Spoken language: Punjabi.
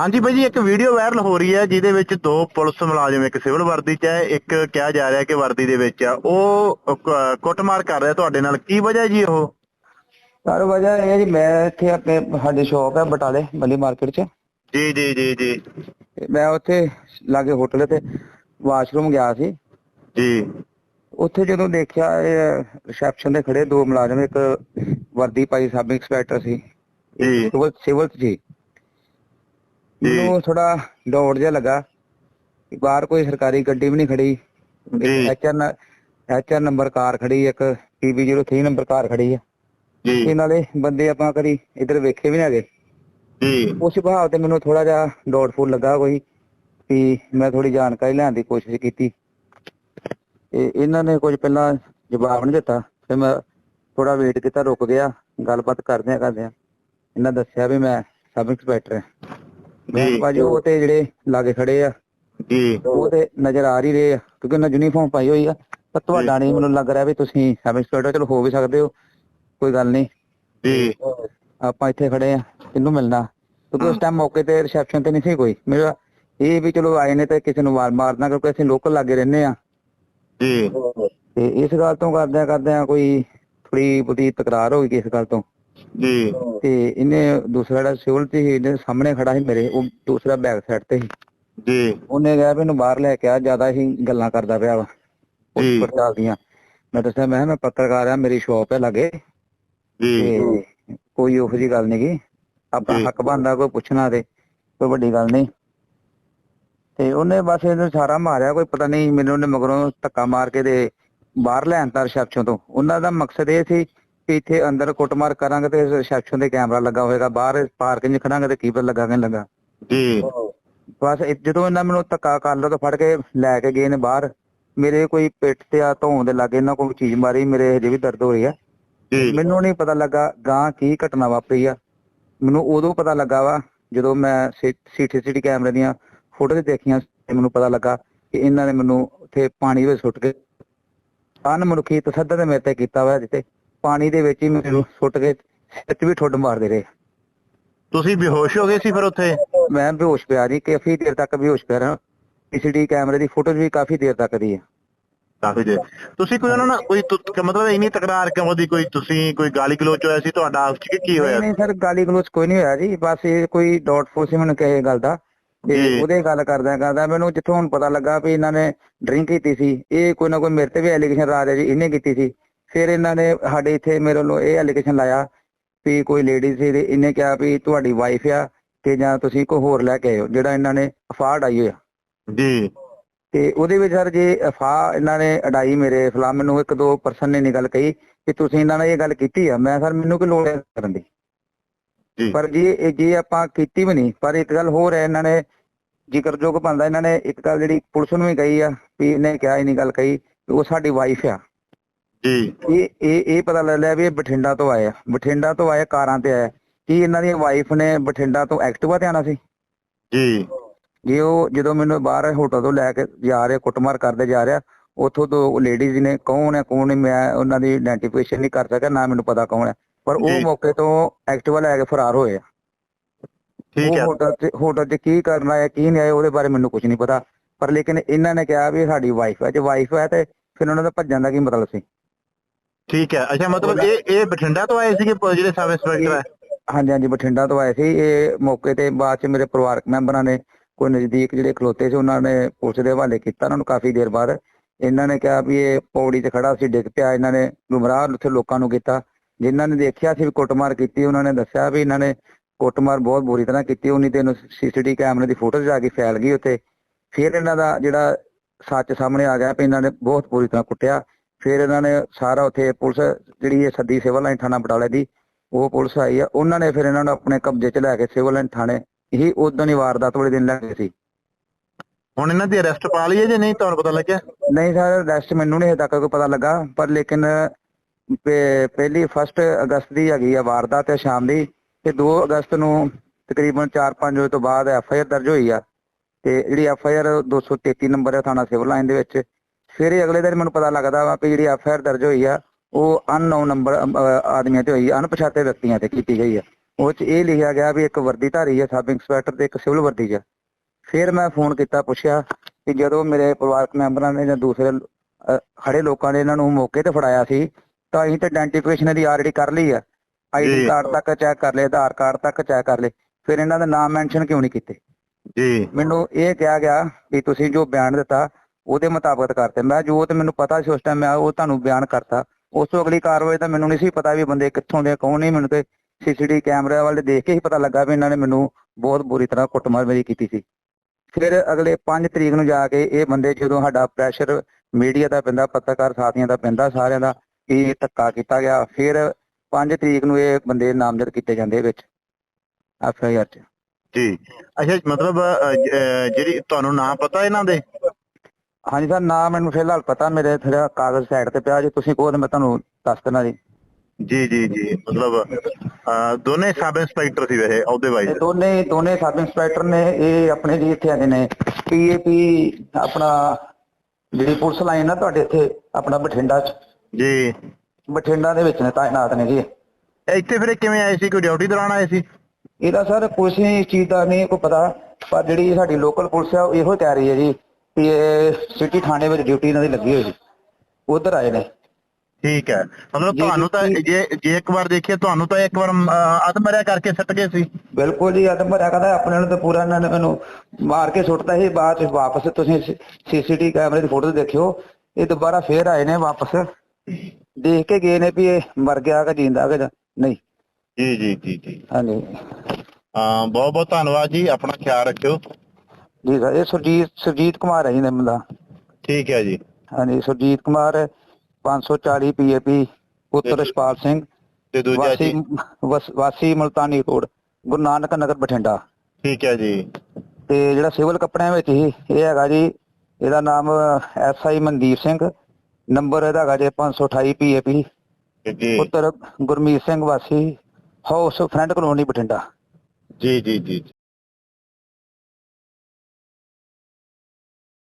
ਹਾਂਜੀ ਬਾਈ ਜੀ ਇੱਕ ਵੀਡੀਓ ਵਾਇਰਲ ਹੋ ਰਹੀ ਹੈ ਜਿਹਦੇ ਵਿੱਚ ਦੋ ਪੁਲਿਸ ਮੁਲਾਜ਼ਮ ਇੱਕ ਸਿਵਲ ਵਰਦੀ 'ਚ ਹੈ ਇੱਕ ਕਿਹਾ ਜਾ ਰਿਹਾ ਕਿ ਵਰਦੀ ਦੇ ਵਿੱਚ ਆ। ਉਹ ਕ- ਕੁੱਟਮਾਰ ਕਰ ਰਿਹਾ ਤੁਹਾਡੇ ਨਾਲ। ਕੀ ਵਜ੍ਹਾ ਜੀ ਉਹ? ਸਰ ਵਜ੍ਹਾ ਇਹ ਹੈ ਜੀ ਮੈਂ ਇੱਥੇ ਆਪਣੇ ਸਾਡੀ ਸ਼ਾਪ ਹੈ ਬਟਾਲੇ ਮੱਲੀ ਮਾਰਕੀਟ 'ਚ। ਜੀ ਜੀ ਜੀ ਜੀ। ਤੇ ਮੈਂ ਉੱਥੇ ਲਾਗੇ ਹੋਟਲ ਤੇ ਵਾਸ਼ਰੂਮ ਗਿਆ ਸੀ। ਜੀ। ਉੱਥੇ ਜਦੋਂ ਦੇਖਿਆ ਇਹ ਰਿਸੈਪਸ਼ਨ ਤੇ ਖੜੇ ਦੋ ਮੁਲਾਜ਼ਮ ਇੱਕ ਵਰਦੀ ਪਾਈ ਸਬ ਇੰਸਪੈਕਟਰ ਸੀ। ਜੀ। ਸਿਵਲ ਸਿਵਲ 'ਚ ਜੀ। ਮੈਨੂੰ ਥੋੜਾ ਡੌਟ ਜਿਹਾ ਲੱਗਾ ਕਿ ਬਾਹਰ ਕੋਈ ਸਰਕਾਰੀ ਗੱਡੀ ਵੀ ਨਹੀਂ ਖੜੀ। ਜੀ। ਐਚਆਰ ਐਚਆਰ ਨੰਬਰ ਕਾਰ ਖੜੀ ਇੱਕ PB03 ਨੰਬਰ ਕਾਰ ਖੜੀ ਹੈ। ਜੀ। ਇਹ ਨਾਲੇ ਬੰਦੇ ਆਪਾਂ ਕਦੀ ਇੱਧਰ ਵੇਖੇ ਵੀ ਨਹੀਂ ਹੈਗੇ। ਜੀ। ਉਸ ਭਾਵ ਤੇ ਮੈਨੂੰ ਥੋੜਾ ਜਿਹਾ ਡਾਊਟਫੁਲ ਲੱਗਾ ਕੋਈ ਵੀ ਮੈਂ ਥੋੜੀ ਜਾਣਕਾਰੀ ਲੈਣ ਦੀ ਕੋਸ਼ਿਸ਼ ਕੀਤੀ। ਤੇ ਇਹਨਾਂ ਨੇ ਕੁਝ ਪਹਿਲਾਂ ਜਵਾਬ ਨਹੀਂ ਦਿੱਤਾ। ਫਿਰ ਮੈਂ ਥੋੜਾ ਵੇਟ ਕੀਤਾ ਰੁਕ ਗਿਆ ਗੱਲਬਾਤ ਕਰਦੇ ਆ ਕਰਦੇ ਆ। ਇਹਨਾਂ ਦੱਸਿਆ ਵੀ ਮੈਂ ਸਬ ਇੰਸਪੈਕਟਰ ਹਾਂ। ਮੈਂ ਭਾਜੀ ਉਹ ਤੇ ਜਿਹੜੇ ਲਾਗੇ ਖੜੇ ਆ ਜੀ। ਉਹ ਤੇ ਨਜ਼ਰ ਆ ਰਹੀ ਰਹੇ ਆ ਕਿਉਂਕਿ ਉਹਨਾਂ ਯੂਨੀਫਾਰਮ ਪਾਈ ਹੋਈ ਆ। ਪਰ ਤੁਹਾਡਾ ਨਹੀਂ ਮੈਨੂੰ ਲੱਗ ਰਿਹਾ ਵੀ ਤੁਸੀਂ ਸਬ ਇੰਸਪੈਕਟਰ ਚਲੋ ਹੋ ਵੀ ਸਕਦੇ ਹੋ ਕੋਈ ਗੱਲ ਨਹੀਂ। ਜੀ। ਆਪਾਂ ਇੱਥੇ ਖੜੇ ਆ ਕਿਹਨੂੰ ਮਿਲਣਾ। ਕਿਉਂਕਿ ਉਸ ਟਾਈਮ ਮੌਕੇ ਤੇ ਰਿਸੈਪਸ਼ਨ ਤੇ ਨਹੀਂ ਸੀ ਕੋਈ। ਮੇਰਾ ਇਹ ਵੀ ਚਲੋ ਆਏ ਨੇ ਤੇ ਕਿਸੇ ਨੂੰ ਵਾਰ ਮਾਰਨਾ ਕਿਉਂਕਿ ਅਸੀਂ ਲੋਕਲ ਲਾਗੇ ਰਹਿੰਦੇ ਆ। ਜੀ। ਤੇ ਇਸ ਗੱਲ ਤੋਂ ਕਰਦਿਆਂ ਕਰਦਿਆਂ ਕੋਈ ਥੋੜੀ ਬੁੱਧੀ ਤਕਰਾਰ ਹੋ ਗਈ ਇਸ ਗੱਲ ਤੋਂ। ਜੀ ਤੇ ਇਹਨੇ ਦੂਸਰਾ ਜਿਹੜਾ ਸਿਵਲ ਤੇ ਸੀ, ਇਹਦੇ ਸਾਹਮਣੇ ਖੜਾ ਸੀ ਮੇਰੇ ਉਹ ਦੂਸਰਾ ਬੈਕ ਸਾਈਡ ਤੇ ਸੀ। ਜੀ ਉਹਨੇ ਕਿਹਾ ਵੀ ਇਹਨੂੰ ਬਾਹਰ ਲੈ ਕੇ ਆ ਜ਼ਿਆਦਾ ਹੀ ਗੱਲਾਂ ਕਰਦਾ ਪਿਆ ਵਾ। ਜੀ। ਪੜਤਾਲ ਦੀਆਂ। ਮੈਂ ਦੱਸਿਆ ਮੈਂ ਕਿਹਾ ਮੈਂ ਪੱਤਰਕਾਰ ਆ ਮੇਰੀ ਸ਼ਾਪ ਹੈ ਲਾਗੇ। ਜੀ ਕੋਈ ਉਹੋ ਜੀ ਗੱਲ ਨਹੀਂ ਗੀ ਆਪਣਾ। ਹੱਕ ਬਣਦਾ ਕੋਈ ਪੁੱਛਣਾ ਤੇ ਕੋਈ ਵੱਡੀ ਗੱਲ ਨਹੀਂ। ਤੇ ਉਹਨੇ ਬਸ ਇਹਨੂੰ ਸਾਰਾ ਮਾਰਿਆ ਕੋਈ ਪਤਾ ਨਹੀਂ ਮੈਨੂੰ ਉਹਨੇ ਮਗਰੋਂ ਧੱਕਾ ਮਾਰ ਕੇ ਤੇ ਬਾਹਰ ਲੈਣ ਤਾ ਰਿਸੈਪਸ਼ਨ ਤੋਂ। ਉਹਨਾਂ ਦਾ ਮਕਸਦ ਇਹ ਸੀ ਕਿ ਇੱਥੇ ਅੰਦਰ ਕੁੱਟਮਾਰ ਕਰਾਂਗੇ ਤੇ ਰਿਸੈਪਸ਼ਨ ਤੇ ਕੈਮਰਾ ਲੱਗਾ ਹੋਏਗਾ ਬਾਹਰ ਪਾਰਕਿੰਗ 'ਚ ਖੜਾਂਗੇ ਤੇ ਕੀ ਪਤਾ ਲੱਗਾ ਕਿ ਨਹੀਂ ਲੱਗਾ। ਜੀ। ਬਸ ਇਹ- ਜਦੋਂ ਇਹਨਾਂ ਮੈਨੂੰ ਧੱਕਾ ਕਰ ਲਿਆ ਤਾਂ ਫੜ ਕੇ ਲੈ ਕੇ ਗਏ ਨੇ ਬਾਹਰ। ਮੇਰੇ ਕੋਈ ਪਿੱਠ ਤੇ ਆ ਧੌਣ ਦੇ ਲਾਗੇ ਇਹਨਾਂ ਕੋਈ ਚੀਜ਼ ਮਾਰੀ ਮੇਰੇ ਹਜੇ ਵੀ ਦਰਦ ਹੋ ਰਹੀ ਆ। ਜੀ। ਮੈਨੂੰ ਨਹੀਂ ਪਤਾ ਲੱਗਾ ਗਾਂ ਕੀ ਘਟਨਾ ਵਾਪਰੀ ਆ। ਮੈਨੂੰ ਉਦੋਂ ਪਤਾ ਲੱਗਾ ਵਾ ਜਦੋਂ ਮੈਂ ਸੀਸੀਟੀਵੀ ਕੈਮਰੇ ਦੀਆਂ ਫੋਟੋਜ਼ ਦੇਖੀਆਂ ਤੇ ਮੈਨੂੰ ਪਤਾ ਲੱਗਾ ਕਿ ਇਹਨਾਂ ਨੇ ਮੈਨੂੰ ਉੱਥੇ ਪਾਣੀ ਵਿੱਚ ਸੁੱਟ ਕੇ ਅਨ ਮਨੁੱਖੀ ਤਸੱਦਦ ਮੇਰੇ ਤੇ ਕੀਤਾ ਹੋਇਆ ਜਿੱਤੇ ਪਾਣੀ ਦੇ ਵਿੱਚ ਹੀ ਮੈਨੂੰ ਸੁੱਟ ਕੇ 'ਚ ਵੀ ਠੁੱਡ ਮਾਰਦੇ ਰਹੇ। ਤੁਸੀਂ ਬੇਹੋਸ਼ ਹੋ ਗਏ ਸੀ ਫਿਰ ਉੱਥੇ? ਮੈਂ ਬੇਹੋਸ਼ ਪਿਆ ਜੀ ਕਾਫੀ ਦੇਰ ਤੱਕ ਬੇਹੋਸ਼ ਪਿਆ ਰਿਹਾ। ਸੀਸੀਟੀਵੀ ਕੈਮਰੇ ਦੀ ਫੋਟੋਜ਼ ਵੀ ਕਾਫੀ ਦੇਰ ਤੱਕ ਦੀ ਹੈ। ਕਾਫੀ ਦੇਰ। ਤੁਸੀਂ ਕੋਈ ਉਹਨਾਂ ਨਾਲ ਕੋਈ ਮਤਲਬ ਇੰਨੀ ਤਕਰਾਰ ਕਿਉਂ ਦੀ? ਕੋਈ ਤੁਸੀਂ ਕੋਈ ਗਾਲੀ ਗਲੋਚ ਹੋਇਆ ਸੀ ਤੁਹਾਡਾ ਆਪਸ ਚ ਕਿ ਹੋਇਆ? ਨਹੀਂ ਸਰ ਗਾਲੀ ਗਲੋਚ ਕੋਈ ਨਹੀਂ ਹੋਇਆ ਜੀ। ਬਸ ਇਹ ਕੋਈ ਡਾਊਟਫੁਲ ਸੀ ਮੈਨੂੰ ਕਹੇ ਗੱਲ ਦਾ। ਤੇ। ਉਹਦੇ ਗੱਲ ਕਰਦਾ ਕਰਦਾ ਮੈਨੂੰ ਜਿੱਥੋਂ ਹੁਣ ਪਤਾ ਲੱਗਾ ਵੀ ਇਹਨਾਂ ਨੇ ਡਰਿੰਕ ਕੀਤੀ ਸੀ। ਇਹ ਕੋਈ ਨਾ ਕੋਈ ਮੇਰੇ ਤੇ ਵੀ ਐਲੀਗੇਸ਼ਨ ਲਾ ਰਿਹਾ ਜੀ ਇਹਨੇ ਕੀਤੀ ਸੀ। ਫਿਰ ਇਹਨਾਂ ਨੇ ਸਾਡੇ ਇੱਥੇ ਮੇਰੇ ਵੱਲੋਂ ਇਹ ਐਲੀਗੇਸ਼ਨ ਲਾਇਆ ਵੀ ਕੋਈ ਲੇਡੀ ਸੀ ਤੇ ਇਹਨੇ ਕਿਹਾ ਵੀ ਤੁਹਾਡੀ ਵਾਈਫ ਆ ਤੇ ਜਾਂ ਤੁਸੀਂ ਕੋਈ ਹੋਰ ਲੈ ਕੇ ਆਇਓ ਜਿਹੜਾ ਇਹਨਾਂ ਨੇ ਅਫਾੜ ਆਈ ਹੋਇਆ ਜੀ। ਤੇ ਉਹਦੇ ਵਿੱਚ ਸਰ ਜੇ ਅਫਾ ਇਹਨਾਂ ਨੇ ਅਡਾਈ ਮੇਰੇ ਖਿਲਾਫ ਮੈਨੂੰ ਇੱਕ ਦੋ ਪਰਸਨ ਨੇ ਗੱਲ ਕਹੀ ਕਿ ਤੁਸੀਂ ਇਹਨਾਂ ਨਾਲ ਇਹ ਗੱਲ ਕੀਤੀ ਆ। ਮੈਂ ਸਰ ਮੈਨੂੰ ਕੀ ਲੋੜ ਹੈ ਕਰਨ ਦੀ? ਜੀ। ਪਰ ਜੇ ਇਹ ਜੇ ਆਪਾਂ ਕੀਤੀ ਵੀ ਨਹੀਂ ਪਰ ਇੱਕ ਗੱਲ ਹੋਰ ਹੈ ਇਹਨਾਂ ਨੇ ਜ਼ਿਕਰਯੋਗ ਬੰਦਾ ਇਹਨਾਂ ਨੇ ਇੱਕ ਗੱਲ ਜਿਹੜੀ ਪੁਲਿਸ ਨੂੰ ਵੀ ਕਹੀ ਆ ਵੀ ਇਹਨੇ ਕਿਹਾ ਇਹ ਨਹੀਂ ਗੱਲ ਕਹੀ ਉਹ ਸਾਡੀ ਵਾਈਫ ਆ। ਜੀ। ਇਹ ਇਹ ਇਹ ਪਤਾ ਲੱਗ ਲਿਆ ਵੀ ਇਹ ਬਠਿੰਡਾ ਤੋਂ ਆਏ ਆ। ਬਠਿੰਡਾ ਤੋਂ ਆਏ ਕਾਰਾਂ ਤੇ ਆਏ। ਕੀ ਇਹਨਾਂ ਦੀ ਵਾਈਫ ਨੇ ਬਠਿੰਡਾ ਤੋਂ ਐਕਟਿਵਾ ਤੇ ਆਣਾ ਸੀ? ਜੀ। ਜੇ ਉਹ ਜਦੋਂ ਮੈਨੂੰ ਬਾਹਰ ਹੋਟਲ ਤੋਂ ਲੈ ਕੇ ਜਾ ਰਿਹਾ ਕੁੱਟਮਾਰ ਕਰਦੇ ਜਾ ਰਿਹਾ ਉਥੋਂ ਤੋਂ ਲੇਡੀਜ਼ ਨੇ ਕੌਣ ਹੈ ਕੌਣ ਨਹੀਂ ਮੈਂ ਉਹਨਾਂ ਦੀ ਆਇਡੈਂਟੀਫਿਕੇਸ਼ਨ ਨਹੀਂ ਕਰ ਸਕਿਆ ਨਾ ਮੈਨੂੰ ਪਤਾ ਕੌਣ ਹੈ ਪਰ ਉਹ। ਮੌਕੇ ਤੋਂ ਐਕਟਿਵਾ ਲੈ ਕੇ ਫਰਾਰ ਹੋਏ ਆ। ਠੀਕ ਹੈ ਹੋਟਲ ਤੇ ਹੋਟਲ 'ਚ ਕੀ ਕਰਨਾ ਹੈ ਕੀ ਨਹੀਂ ਆਇਆ ਉਹਦੇ ਬਾਰੇ ਮੈਨੂੰ ਕੁਝ ਨਹੀਂ ਪਤਾ। ਪਰ ਲੇਕਿਨ ਇਹਨਾਂ ਨੇ ਕਿਹਾ ਵੀ ਸਾਡੀ ਵਾਈਫ ਹੈ ਜੇ ਵਾਈਫ ਹੈ ਤੇ ਫਿਰ ਉਹਨਾਂ ਦਾ ਭੱਜਣ ਦਾ ਕੀ ਮਤਲਬ ਸੀ? ਠੀਕ ਹੈ। ਅੱਛਾ ਮਤਲਬ ਇਹ ਇਹ ਬਠਿੰਡਾ ਤੋਂ ਆਏ ਸੀਗੇ ਪ- ਜਿਹੜੇ ਸਬ ਇੰਸਪੈਕਟਰ ਹੈ? ਹਾਂਜੀ ਹਾਂਜੀ ਬਠਿੰਡਾ ਤੋਂ ਆਏ ਸੀ। ਇਹ ਮੌਕੇ ਤੇ ਬਾਅਦ ਚ ਮੇਰੇ ਪਰਿਵਾਰਕ ਮੈਂਬਰਾਂ ਨੇ ਕੋਈ ਨਜ਼ਦੀਕ ਜਿਹੜੇ ਖਲੋਤੇ ਸੀ ਉਹਨਾਂ ਨੇ ਪੁਲਿਸ ਦੇ ਹਵਾਲੇ ਕੀਤਾ ਉਹਨਾਂ ਨੂੰ ਕਾਫੀ ਦੇਰ ਬਾਅਦ। ਇਹਨਾਂ ਨੇ ਕਿਹਾ ਵੀ ਇਹ ਪੌੜੀ ਤੇ ਖੜਾ ਸੀ ਡਿੱਗ ਪਿਆ। ਇਹਨਾਂ ਨੇ ਗੁੰਮਰਾਹ ਉੱਥੇ ਲੋਕਾਂ ਨੂੰ ਕੀਤਾ। ਜਿਨ੍ਹਾਂ ਨੇ ਦੇਖਿਆ ਸੀ ਵੀ ਕੁੱਟਮਾਰ ਕੀਤੀ ਉਹਨਾਂ ਨੇ ਦੱਸਿਆ ਵੀ ਇਹਨਾਂ ਨੇ ਕੁੱਟਮਾਰ ਬਹੁਤ ਬੁਰੀ ਤਰ੍ਹਾਂ ਕੀਤੀ। ਉਨੀ ਤੇ ਇਹਨੂੰ ਸੀਸੀਟੀਵੀ ਕੈਮਰੇ ਦੀ ਫੋਟੋ ਜਾ ਕੇ ਫੈਲ ਗਈ ਉੱਥੇ। ਫਿਰ ਇਹਨਾਂ ਦਾ ਜਿਹੜਾ ਸੱਚ ਸਾਹਮਣੇ ਆ ਗਿਆ ਵੀ ਇਹਨਾਂ ਨੇ ਬਹੁਤ ਬੁਰੀ ਤਰ੍ਹਾਂ ਕੁੱਟਿਆ। ਫਿਰ ਇਹਨਾਂ ਨੇ ਸਾਰਾ ਉੱਥੇ ਪੁਲਿਸ ਜਿਹੜੀ ਇਹ ਸੱਦੀ ਸਿਵਲ ਲਾਈਨ ਥਾਣਾ ਬਟਾਲੇ ਦੀ ਉਹ ਪੁਲਿਸ ਆਈ ਆ। ਉਹਨਾਂ ਨੇ ਫਿਰ ਇਹਨਾਂ ਨੂੰ ਆਪਣੇ ਕਬਜ਼ੇ 'ਚ ਲੈ ਕੇ ਸਿਵਲ ਲਾਈਨ ਥਾਣੇ ਇਹ ਉਦੋਂ ਹੀ ਵਾਰਦਾਤ ਵਾਲੇ ਦਿਨ ਲੈ ਗਏ ਸੀ। ਹੁਣ ਇਹਨਾਂ ਦੀ ਅਰੈਸਟ ਪਾ ਲਈ ਹੈ ਜਾਂ ਨਹੀਂ ਤੁਹਾਨੂੰ ਪਤਾ ਲੱਗਿਆ? ਨਹੀਂ ਸਰ ਰੈਸਟ ਮੈਨੂੰ ਨਹੀਂ ਹਜੇ ਤੱਕ ਕੋਈ ਪਤਾ ਲੱਗਾ ਪਰ ਲੇਕਿਨ ਪਹਿ- ਪਹਿਲੀ 1 ਅਗਸਤ ਦੀ ਹੈਗੀ ਆ ਵਾਰਦਾਤ ਹੈ ਸ਼ਾਮ ਦੀ ਤੇ 2 ਅਗਸਤ ਨੂੰ ਤਕਰੀਬਨ 4-5 ਵਜੇ ਤੋਂ ਬਾਅਦ ਐਫ ਆਈ ਆਰ ਦਰਜ ਹੋਈ ਆ। ਤੇ ਜਿਹੜੀ ਐਫ ਆਈ ਆਰ 233 ਨੰਬਰ ਹੈ ਥਾਣਾ ਸਿਵਲ ਲਾਈਨ ਦੇ ਵਿੱਚ ਫਿਰ ਅਗਲੇ ਦਿਨ ਮੈਨੂੰ ਪਤਾ ਲੱਗਦਾ ਵਾ ਕਿ ਜਿਹੜੀ ਐਫ ਆਈ ਆਰ ਦਰਜ ਹੋਈ ਆ ਉਹ ਅਨਨੋਨ ਨੰਬਰ ਆਦਮੀਆਂ ਤੇ ਹੋਈ ਆ ਅਣਪਛਾਤੇ ਵਿਅਕਤੀਆਂ ਤੇ ਕੀਤੀ ਗਈ ਆ। ਉਹ ਚ ਇਹ ਲਿਖਿਆ ਗਿਆ ਵੀ ਇੱਕ ਵਰਦੀਧਾਰੀ ਹੈ ਸਬ ਇੰਸਪੈਕਟਰ ਤੇ ਇੱਕ ਸਿਵਲ ਵਰਦੀ 'ਚ। ਫਿਰ ਮੈਂ ਫੋਨ ਕੀਤਾ ਪੁੱਛਿਆ ਕਿ ਜਦੋਂ ਮੇਰੇ ਪਰਿਵਾਰਕ ਮੈਂਬਰਾਂ ਨੇ ਜਾਂ ਦੂਸਰੇ ਖੜੇ ਲੋਕਾਂ ਨੇ ਇਹਨਾਂ ਨੂੰ ਮੌਕੇ ਤੇ ਫੜਾਇਆ ਸੀ ਤਾਂ ਅਸੀਂ ਤੇ ਆਇਡੈਂਟੀਫਿਕੇਸ਼ਨ ਦੀ ਆਲਰੇਡੀ ਕਰ ਲਈ ਆ। ਆਈਡੀ। ਕਾਰਡ ਤੱਕ ਚੈੱਕ ਕਰ ਲਏ ਆਧਾਰ ਕਾਰਡ ਤੱਕ ਚੈੱਕ ਕਰ ਲਏ। ਫਿਰ ਇਹਨਾਂ ਦਾ ਨਾਮ ਮੈਂਸ਼ਨ ਕਿਉਂ ਨਹੀਂ ਕੀਤੇ? ਜੀ। ਮੈਨੂੰ ਇਹ ਕਿਹਾ ਗਿਆ ਵੀ ਤੁਸੀਂ ਜੋ ਬਿਆਨ ਦਿੱਤਾ ਉਹਦੇ ਮੁਤਾਬਕ ਕਰਤੇ। ਮੈਂ ਜੋ ਤੇ ਮੈਨੂੰ ਪਤਾ ਸੀ ਉਸ ਟਾਈਮ ਮੈਂ ਉਹ ਤੁਹਾਨੂੰ ਬਿਆਨ ਕਰਤਾ। ਉਸ ਤੋਂ ਅਗਲੀ ਕਾਰਵਾਈ ਤਾਂ ਮੈਨੂੰ ਨਹੀਂ ਸੀ ਪਤਾ ਵੀ ਬੰਦੇ ਕਿੱਥੋਂ ਦੇ ਕੌਣ ਨਹੀਂ ਮੈਨੂੰ ਤੇ ਸੀਸੀਟੀਵੀ ਕੈਮਰੇ ਵਾਲੇ ਦੇਖ ਕੇ ਹੀ ਪਤਾ ਲੱਗਾ ਵੀ ਇਹਨਾਂ ਨੇ ਮੈਨੂੰ ਬਹੁਤ ਬੁਰੀ ਤਰ੍ਹਾਂ ਕੁੱਟਮਾਰ ਮੇਰੀ ਕੀਤੀ ਸੀ। ਫਿਰ ਅਗਲੇ 5 ਤਰੀਕ ਨੂੰ ਜਾ ਕੇ ਇਹ ਬੰਦੇ ਜਦੋਂ ਸਾਡਾ ਪ੍ਰੈਸ਼ਰ ਮੀਡੀਆ ਦਾ ਪੈਂਦਾ, ਪੱਤਰਕਾਰ ਸਾਥੀਆਂ ਦਾ ਪੈਂਦਾ, ਸਾਰਿਆਂ ਦਾ ਇਹ ਧੱਕਾ ਕੀਤਾ ਗਿਆ, ਫਿਰ 5 ਤਰੀਕ ਨੂੰ ਇਹ ਬੰਦੇ ਨਾਮਜ਼ਦ ਕੀਤੇ ਜਾਂਦੇ ਵਿੱਚ। ਐਫ ਚ। ਜੀ। ਅੱਛਾ, ਮਤਲਬ ਜਿਹੜੀ ਤੁਹਾਨੂੰ ਨਾਂ ਪਤਾ ਇਹਨਾਂ ਦੇ? ਹਾਂਜੀ ਸਰ ਨਾਮ ਮੈਨੂੰ ਫਿਲਹਾਲ ਪਤਾ ਮੇਰੇ ਥੋੜਾ ਕਾਗਜ਼ ਸਾਈਡ ਤੇ ਪਿਆ ਜੇ ਤੁਸੀਂ ਕਹੋ ਤਾਂ ਮੈਂ ਤੁਹਾਨੂੰ ਦੱਸ ਦਿੰਦਾ ਜੀ। ਜੀ ਜੀ ਜੀ ਮਤਲਬ ਦੋਨੇ ਸਬ ਇੰਸਪੈਕਟਰ ਸੀ ਵੈਸੇ ਅਹੁਦੇ ਇਹ ਵਾਈਜ਼ ਦੋਨੇ ਦੋਨੇ ਸਬ ਇੰਸਪੈਕਟਰ ਨੇ ਇਹ ਆਪਣੇ ਜੀ ਇੱਥੇ ਆਏ ਨੇ। ਪੀਏਪੀ ਆਪਣਾ ਜਿਹੜੀ ਪੁਲਿਸ ਲਾਈਨ ਨਾ ਤੁਹਾਡੇ ਇੱਥੇ ਆਪਣਾ ਬਠਿੰਡਾ ਚ। ਜੀ। ਬਠਿੰਡਾ ਦੇ ਵਿੱਚ ਨੇ ਤਾਇਨਾਤ ਨੇ ਜੀ। ਇੱਥੇ ਫਿਰ ਇਹ ਕਿਵੇਂ ਆਏ ਸੀ? ਕੋਈ ਡਿਊਟੀ ਦੌਰਾਨ ਆਏ ਸੀ? ਇਹਦਾ ਸਰ ਕੁਛ ਨਹੀਂ ਇਸ ਚੀਜ਼ ਦਾ ਨਹੀਂ ਕੋਈ ਪਤਾ ਪਰ ਜਿਹੜੀ ਸਾਡੀ ਲੋਕਲ ਪੁਲਿਸ ਆ ਉਹ ਇਹੋ ਰਹੀ ਹੈ ਜੀ। ਕਿ ਇਹ ਸਿਟੀ ਥਾਣੇ ਵਿੱਚ ਡਿਊਟੀ ਇਹਨਾਂ ਦੀ ਲੱਗੀ ਹੋਈ ਜੀ ਉਧਰ ਆਏ ਨੇ। ਠੀਕ ਹੈ। ਮਤਲਬ ਜੀ, ਤੁਹਾਨੂੰ ਤਾਂ ਜੀ। ਜੇ ਜੇ ਇੱਕ ਵਾਰ ਦੇਖੀਏ ਤੁਹਾਨੂੰ ਤਾਂ ਇੱਕ ਵਾਰ ਆਤਮਰਿਆ ਕਰਕੇ ਸੱਟ ਗਏ ਸੀ। ਬਿਲਕੁਲ ਜੀ ਆਦਮ ਭਰਿਆ ਕਹਿੰਦਾ ਆਪਣੇ ਨੂੰ ਤਾਂ ਪੂਰਾ ਇਹਨਾਂ ਨੇ ਮੈਨੂੰ ਮਾਰ ਕੇ ਸੁੱਟਤਾ ਸੀ। ਬਾਅਦ ਚ ਵਾਪਸ ਤੁਸੀਂ ਸੀਸੀਟੀ ਕੈਮਰੇ ਦੀ ਫੋਟੋ ਦੇਖਿਓ। ਇਹ ਦੁਬਾਰਾ ਫੇਰ ਆਏ ਨੇ ਵਾਪਸ। ਦੇਖ ਕੇ ਗਏ ਨੇ ਵੀ ਇਹ ਮਰ ਗਿਆ ਕਿ ਜਿੰਦਾ ਕਿ ਨਹੀਂ। ਜੀ ਜੀ ਜੀ ਜੀ। ਹਾਂਜੀ। ਬਹੁਤ ਬਹੁਤ ਧੰਨਵਾਦ ਜੀ। ਆਪਣਾ ਖਿਆਲ ਰੱਖਿਓ। ਜੀ ਸਰ ਇਹ ਸੁਰਜੀਤ ਸੁਰਜੀਤ ਕੁਮਾਰ ਹੈ ਜੀ ਨੇ ਬੰਦਾ ਠੀਕ ਹੈ ਜੀ। ਹਾਂਜੀ ਸੁਰਜੀਤ ਕੁਮਾਰ 540 ਪੀਏਪੀ ਪੁੱਤਰ। ਰਸ਼ਪਾਲ ਸਿੰਘ ਤੇ ਦੂਜਾ ਜੀ। ਵਸ- ਵਾਸੀ ਮਲਤਾਨੀ ਰੋਡ ਗੁਰੂ ਨਾਨਕ ਨਗਰ ਬਠਿੰਡਾ। ਠੀਕ ਹੈ ਜੀ। ਤੇ ਜਿਹੜਾ ਸਿਵਲ ਕੱਪੜਿਆਂ ਵਿੱਚ ਹੀ ਇਹ ਹੈਗਾ ਜੀ ਇਹਦਾ ਨਾਮ ਐਸਆਈ ਮਨਦੀਪ ਸਿੰਘ ਨੰਬਰ ਇਹਦਾ ਹੈਗਾ ਜੀ 528 ਪੀਏਪੀ ਜੀ। ਪੁੱਤਰ ਗੁਰਮੀਤ ਸਿੰਘ ਵਾਸੀ ਹਾਊਸ ਫਰੰਟ ਕਲੋਨੀ ਬਠਿੰਡਾ। ਜੀ ਜੀ ਜੀ।